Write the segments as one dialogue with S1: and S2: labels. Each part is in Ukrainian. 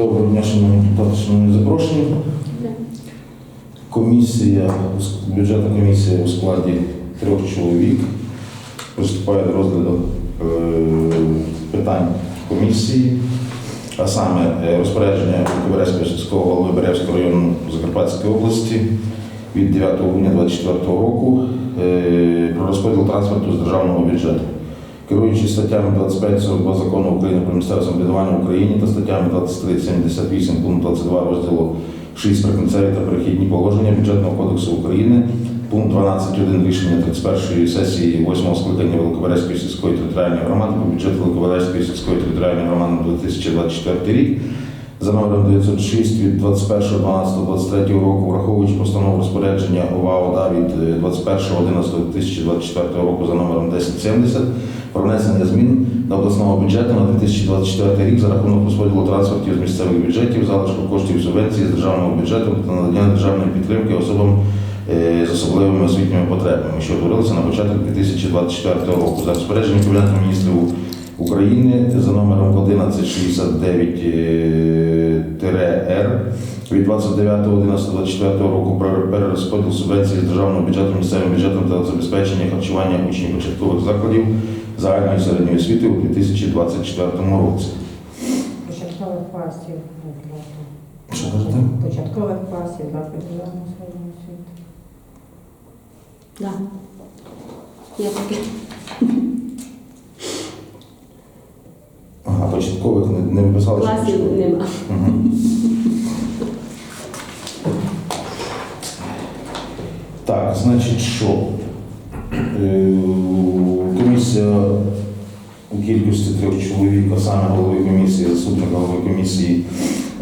S1: Доброго дня, шановні депутати, шановні запрошені. Комісія, бюджетна комісія у складі трьох чоловік приступає до розгляду е, питань комісії, а саме е, розпорядження Верховецького сільського голови Березького району Закарпатської області від 9 грудня 2024 року е, про розподіл транспорту з державного бюджету. Керуючись статтями 25 42 закону України про місцеве самоврядування в Україні та статтями 23 78 пункт 22 розділу 6 прикінцеві та перехідні положення бюджетного кодексу України, пункт 12.1 рішення 31 сесії 8 скликання Великоберезької сільської територіальної громади по бюджету Великоберезької сільської територіальної громади на 2024 рік. За номером 906 від 21.12.23 року, враховуючи постанову розпорядження ОВА ОДА від е, 21.11.2024 року за номером 1070 про внесення змін до обласного бюджету на 2024 рік за рахунок розподілу транспортів з місцевих бюджетів, залишку коштів субвенції з державного бюджету та надання державної підтримки особам е, з особливими освітніми потребами, що утворилися на початок 2024 року. За розпорядженням Кабінету міністрів України за номером 1169-р від 29.11.24 року про перерозподіл субвенції з державного бюджету місцевим бюджетом та забезпечення харчування учнів початкових закладів загальної середньої освіти у 2024 році.
S2: Початкових класів.
S1: Що кажете?
S2: Початкових класів закладів загальної середньої освіти.
S3: Да. Є таке.
S1: Ага, початкових не, не виписали?
S3: Класів нема.
S1: Мгм. Так, значить, що Е, комісія у кількості трьох чоловік, а саме голови комісії, заступник голови комісії,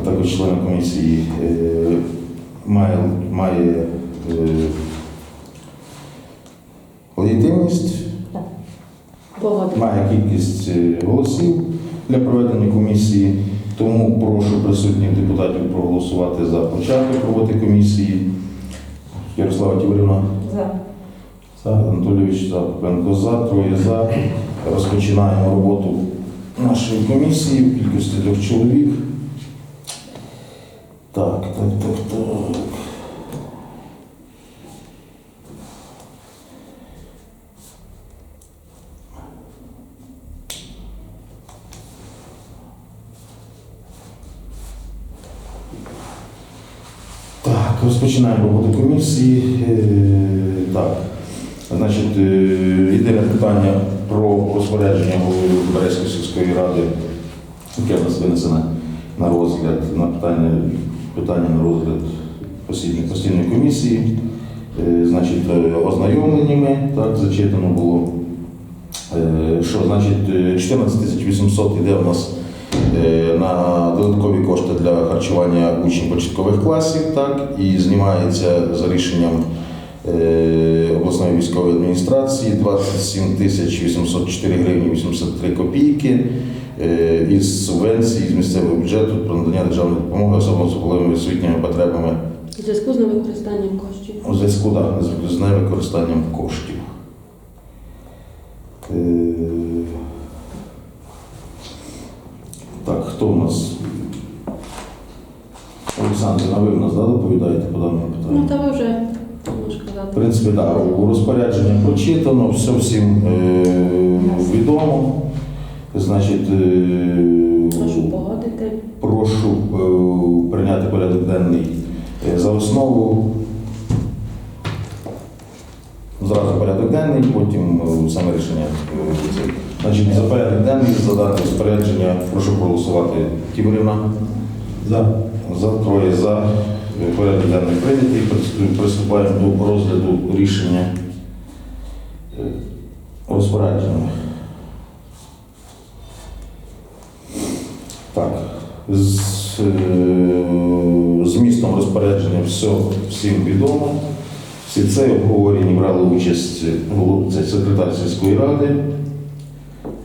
S1: а також члени комісії, е, має, має е, легітимність має кількість голосів для проведення комісії. Тому прошу присутніх депутатів проголосувати за початок роботи комісії. Ярослава Тіврівна
S2: За.
S1: за Анатолійович за Попенко за, троє за. Розпочинаємо роботу нашої комісії в кількості трьох чоловік. Так, так, так, так. Так, розпочинаємо роботу комісії. Так, значить, єдине питання про розпорядження голови Березької сільської ради, яке в нас винесено на розгляд, на питання, питання на розгляд постійної, комісії. Е, Значить, е, ознайомлені ми, так, зачитано було. Е, Що значить е, 14 тисяч 800 йде у нас на додаткові кошти для харчування учнів початкових класів, так, і знімається за рішенням обласної військової адміністрації 27 тисяч 804 гривні 83 копійки е, із субвенції з місцевого бюджету про надання державної допомоги особам з особливими освітніми потребами
S3: У зв'язку з невикористанням коштів.
S1: у зв'язку да, з- невикористанням коштів. Е, Так, хто у нас? Олександр, а ви в нас да, доповідаєте по даному
S3: Ну, та ви вже
S1: В принципі, так, у розпорядженні прочитано, все всім е, відомо. Значить, е,
S3: Прошу погодити.
S1: прошу е, прийняти порядок денний е, за основу. Зразу порядок денний, потім е, саме рішення. е. Значить, за порядок денний, за дане розпорядження, прошу проголосувати. Тімурівна? За. За троє за. Е, Порядок денний прийнятий. Приступаємо до розгляду рішення е, розпорядження. Так, з е, змістом розпорядження все всім відомо. Всі це обговорені брали участь це секретар сільської ради,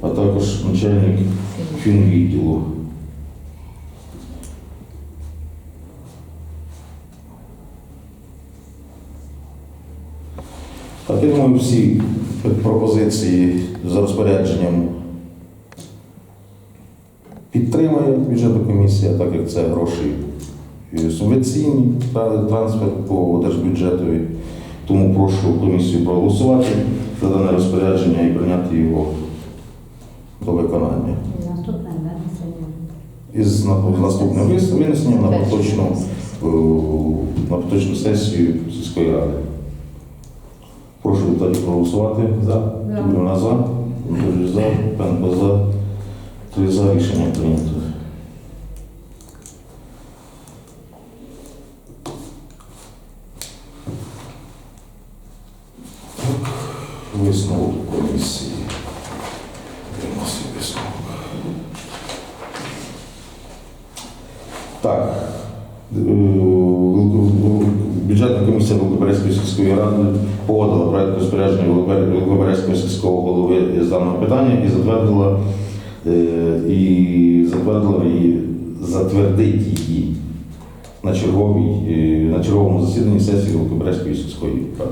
S1: а також начальник фінвідділу. Так, я думаю, всі пропозиції за розпорядженням підтримує бюджетна комісія, так як це гроші субвенційні трансфер по держбюджетові. Тому прошу комісію проголосувати за дане розпорядження і прийняти його до виконання.
S2: Наступне.
S1: Із наступним винесенням на поточну, е, на поточну сесію сільської ради. Прошу депутатів проголосувати за. Тюрина за, Анатолій за, Пенко за. Три за рішення прийнято. Висновок комісії. Так. Бюджетна комісія Великоберезької сільської ради погодила проект розпорядження Великобер- Великоберезького сільського голови з даного питання і затвердила е, і затвердила її, затвердить її на черговій, е, на черговому засіданні сесії Великоберезької сільської ради.